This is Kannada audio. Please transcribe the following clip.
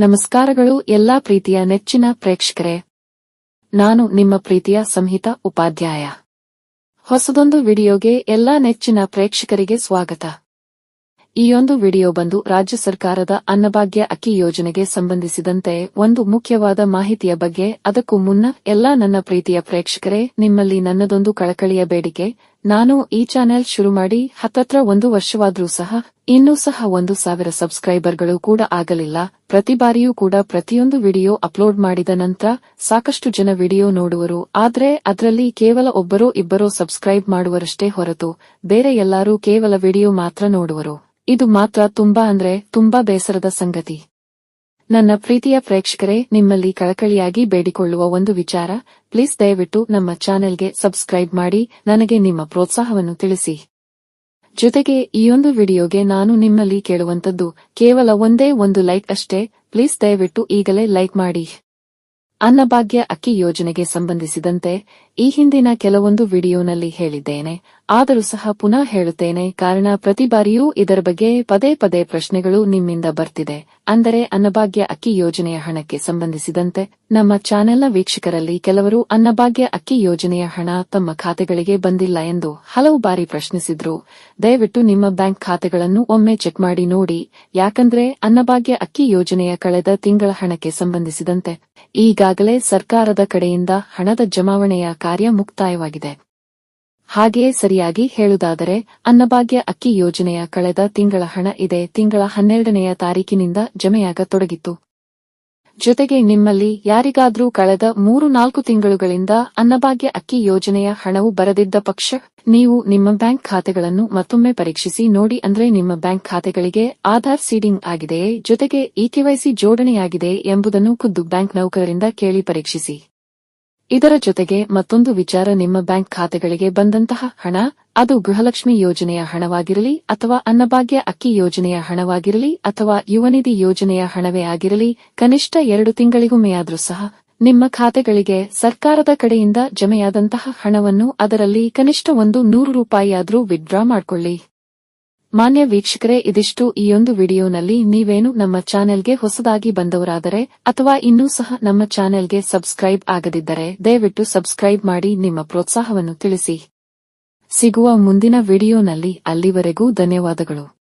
ನಮಸ್ಕಾರಗಳು ಎಲ್ಲಾ ಪ್ರೀತಿಯ ನೆಚ್ಚಿನ ಪ್ರೇಕ್ಷಕರೇ. ನಾನು ನಿಮ್ಮ ಪ್ರೀತಿಯ ಸಂಹಿತ ಉಪಾಧ್ಯಾಯ. ಹೊಸದೊಂದು ವಿಡಿಯೋಗೆ ಎಲ್ಲಾ ನೆಚ್ಚಿನ ಪ್ರೇಕ್ಷಕರಿಗೆ ಸ್ವಾಗತ. ಈ ಒಂದು ವಿಡಿಯೋ ಬಂದು ರಾಜ್ಯ ಸರ್ಕಾರದ ಅನ್ನಭಾಗ್ಯ ಅಕ್ಕಿ ಯೋಜನೆಗೆ ಸಂಬಂಧಿಸಿದಂತೆ ಒಂದು ಮುಖ್ಯವಾದ ಮಾಹಿತಿಯ ಬಗ್ಗೆ ಅದಕ್ಕೂ ಮುನ್ನ ಎಲ್ಲಾ ನನ್ನ ಪ್ರೀತಿಯ ಪ್ರೇಕ್ಷಕರೇ, ನಿಮ್ಮಲ್ಲಿ ನನ್ನದೊಂದು ಕಳಕಳಿಯ ಬೇಡಿಕೆ ನಾನು ಈ ಚಾನೆಲ್ ಶುರು ಮಾಡಿ ಹತ್ತತ್ರ ಒಂದು ವರ್ಷವಾದ್ರೂ ಸಹ, ಇನ್ನೂ ಸಹ ಒಂದು ಸಾವಿರ ಸಬ್ಸ್ಕ್ರೈಬರ್ಗಳು ಕೂಡ ಆಗಲಿಲ್ಲ. ಪ್ರತಿ ಬಾರಿಯೂ ಕೂಡ ಪ್ರತಿಯೊಂದು ವಿಡಿಯೋ ಅಪ್ಲೋಡ್ ಮಾಡಿದ ನಂತರ ಸಾಕಷ್ಟು ಜನ ವಿಡಿಯೋ ನೋಡುವರು. ಆದರೆ ಅದರಲ್ಲಿ ಕೇವಲ ಒಬ್ಬರೋ ಇಬ್ಬರೋ ಸಬ್ಸ್ಕ್ರೈಬ್ ಮಾಡುವರಷ್ಟೇ ಹೊರತು ಬೇರೆ ಎಲ್ಲರೂ ಕೇವಲ ವಿಡಿಯೋ ಮಾತ್ರ ನೋಡುವರು. ಇದು ಮಾತ್ರ ತುಂಬಾ ಅಂದ್ರೆ ತುಂಬಾ ಬೇಸರದ ಸಂಗತಿ. ನನ್ನ ಪ್ರೀತಿಯ ಪ್ರೇಕ್ಷಕರೇ, ನಿಮ್ಮಲ್ಲಿ ಕಳಕಳಿಯಾಗಿ ಬೇಡಿಕೊಳ್ಳುವ ಒಂದು ವಿಚಾರ ಪ್ಲೀಸ್ ದಯವಿಟ್ಟು ನಮ್ಮ ಚಾನೆಲ್ಗೆ ಸಬ್ಸ್ಕ್ರೈಬ್ ಮಾಡಿ, ನನಗೆ ನಿಮ್ಮ ಪ್ರೋತ್ಸಾಹವನ್ನು ತಿಳಿಸಿ. ಜೊತೆಗೆ, ಈ ಒಂದು ವಿಡಿಯೋಗೆ ನಾನು ನಿಮ್ಮಲ್ಲಿ ಕೇಳುವಂತದ್ದು ಕೇವಲ ಒಂದೇ ಒಂದು ಲೈಕ್ ಅಷ್ಟೇ ಪ್ಲೀಸ್ ದಯವಿಟ್ಟು ಈಗಲೇ ಲೈಕ್ ಮಾಡಿ. ಅನ್ನಭಾಗ್ಯ ಅಕ್ಕಿ ಯೋಜನೆಗೆ ಸಂಬಂಧಿಸಿದಂತೆ ಈ ಹಿಂದಿನ ಕೆಲವೊಂದು ವಿಡಿಯೋನಲ್ಲಿ ಹೇಳಿದ್ದೇನೆ. ಆದರೂ ಸಹ ಪುನಃ ಹೇಳುತ್ತೇನೆ, ಕಾರಣ ಪ್ರತಿ ಬಾರಿಯೂ ಇದರ ಬಗ್ಗೆ ಪದೇ ಪದೇ ಪ್ರಶ್ನೆಗಳು ನಿಮ್ಮಿಂದ ಬರ್ತಿದೆ. ಅಂದರೆ ಅನ್ನಭಾಗ್ಯ ಅಕ್ಕಿ ಯೋಜನೆಯ ಹಣಕ್ಕೆ ಸಂಬಂಧಿಸಿದಂತೆ ನಮ್ಮ ಚಾನೆಲ್ನ ವೀಕ್ಷಕರಲ್ಲಿ ಕೆಲವರು ಅನ್ನಭಾಗ್ಯ ಅಕ್ಕಿ ಯೋಜನೆಯ ಹಣ ತಮ್ಮ ಖಾತೆಗಳಿಗೆ ಬಂದಿಲ್ಲ ಎಂದು ಹಲವು ಬಾರಿ ಪ್ರಶ್ನಿಸಿದ್ರು. ದಯವಿಟ್ಟು ನಿಮ್ಮ ಬ್ಯಾಂಕ್ ಖಾತೆಗಳನ್ನು ಒಮ್ಮೆ ಚೆಕ್ ಮಾಡಿ ನೋಡಿ. ಯಾಕಂದ್ರೆ ಅನ್ನಭಾಗ್ಯ ಅಕ್ಕಿ ಯೋಜನೆಯ ಕಳೆದ ತಿಂಗಳ ಹಣಕ್ಕೆ ಸಂಬಂಧಿಸಿದಂತೆ ಈಗಾಗಲೇ ಸರ್ಕಾರದ ಕಡೆಯಿಂದ ಹಣದ ಜಮಾವಣೆಯ ಕಾರ್ಯ ಮುಕ್ತಾಯವಾಗಿದೆ. ಹಾಗೆಯೇ ಸರಿಯಾಗಿ ಹೇಳುವುದಾದರೆ, ಅನ್ನಭಾಗ್ಯ ಅಕ್ಕಿ ಯೋಜನೆಯ ಕಳೆದ ತಿಂಗಳ ಹಣ ಇದೆ ತಿಂಗಳ ಹನ್ನೆರಡನೆಯ ತಾರೀಕಿನಿಂದ ಜಮೆಯಾಗತೊಡಗಿತ್ತು. ಜೊತೆಗೆ ನಿಮ್ಮಲ್ಲಿ ಯಾರಿಗಾದ್ರೂ ಕಳೆದ ಮೂರು ನಾಲ್ಕು ತಿಂಗಳುಗಳಿಂದ ಅನ್ನಭಾಗ್ಯ ಅಕ್ಕಿ ಯೋಜನೆಯ ಹಣವು ಬರದಿದ್ದ ಪಕ್ಷ, ನೀವು ನಿಮ್ಮ ಬ್ಯಾಂಕ್ ಖಾತೆಗಳನ್ನು ಮತ್ತೊಮ್ಮೆ ಪರೀಕ್ಷಿಸಿ ನೋಡಿ ಅಂದ್ರೆ ನಿಮ್ಮ ಬ್ಯಾಂಕ್ ಖಾತೆಗಳಿಗೆ ಆಧಾರ್ ಸೀಡಿಂಗ್ ಆಗಿದೆಯೇ, ಜೊತೆಗೆ ಇಕೆವೈಸಿ ಜೋಡಣೆಯಾಗಿದೆ ಎಂಬುದನ್ನು ಖುದ್ದು ಬ್ಯಾಂಕ್ ನೌಕರರಿಂದ ಕೇಳಿ ಪರೀಕ್ಷಿಸಿ. ಇದರ ಜೊತೆಗೆ ಮತ್ತೊಂದು ವಿಚಾರ ನಿಮ್ಮ ಬ್ಯಾಂಕ್ ಖಾತೆಗಳಿಗೆ ಬಂದಂತಹ ಹಣ. ಅದು ಗೃಹಲಕ್ಷ್ಮಿ ಯೋಜನೆಯ ಹಣವಾಗಿರಲಿ ಅಥವಾ ಅನ್ನಭಾಗ್ಯ ಅಕ್ಕಿ ಯೋಜನೆಯ ಹಣವಾಗಿರಲಿ ಅಥವಾ ಯುವನಿಧಿ ಯೋಜನೆಯ ಹಣವೇ ಆಗಿರಲಿ, ಕನಿಷ್ಠ ಎರಡು ತಿಂಗಳಿಗೊಮ್ಮೆಯಾದರೂ ಸಹ ನಿಮ್ಮ ಖಾತೆಗಳಿಗೆ ಸರ್ಕಾರದ ಕಡೆಯಿಂದ ಜಮೆಯಾದಂತಹ ಹಣವನ್ನು ಅದರಲ್ಲಿ ಕನಿಷ್ಠ ಒಂದು ನೂರು ರೂಪಾಯಿಯಾದರೂ ವಿತ್ಡ್ರಾ ಮಾಡಿಕೊಳ್ಳಿ. ಮಾನ್ಯ ವೀಕ್ಷಕರೇ, ಇದಿಷ್ಟು ಈ ಒಂದು ವಿಡಿಯೋನಲ್ಲಿ. ನೀವೇನು ನಮ್ಮ ಚಾನೆಲ್ಗೆ ಹೊಸದಾಗಿ ಬಂದವರಾದರೆ ಅಥವಾ ಇನ್ನೂ ಸಹ ನಮ್ಮ ಚಾನೆಲ್ಗೆ ಸಬ್ಸ್ಕ್ರೈಬ್ ಆಗದಿದ್ದರೆ, ದಯವಿಟ್ಟು ಸಬ್ಸ್ಕ್ರೈಬ್ ಮಾಡಿ ನಿಮ್ಮ ಪ್ರೋತ್ಸಾಹವನ್ನು ತಿಳಿಸಿ. ಸಿಗುವ ಮುಂದಿನ ವಿಡಿಯೋನಲ್ಲಿ ಅಲ್ಲಿವರೆಗೂ ಧನ್ಯವಾದಗಳು.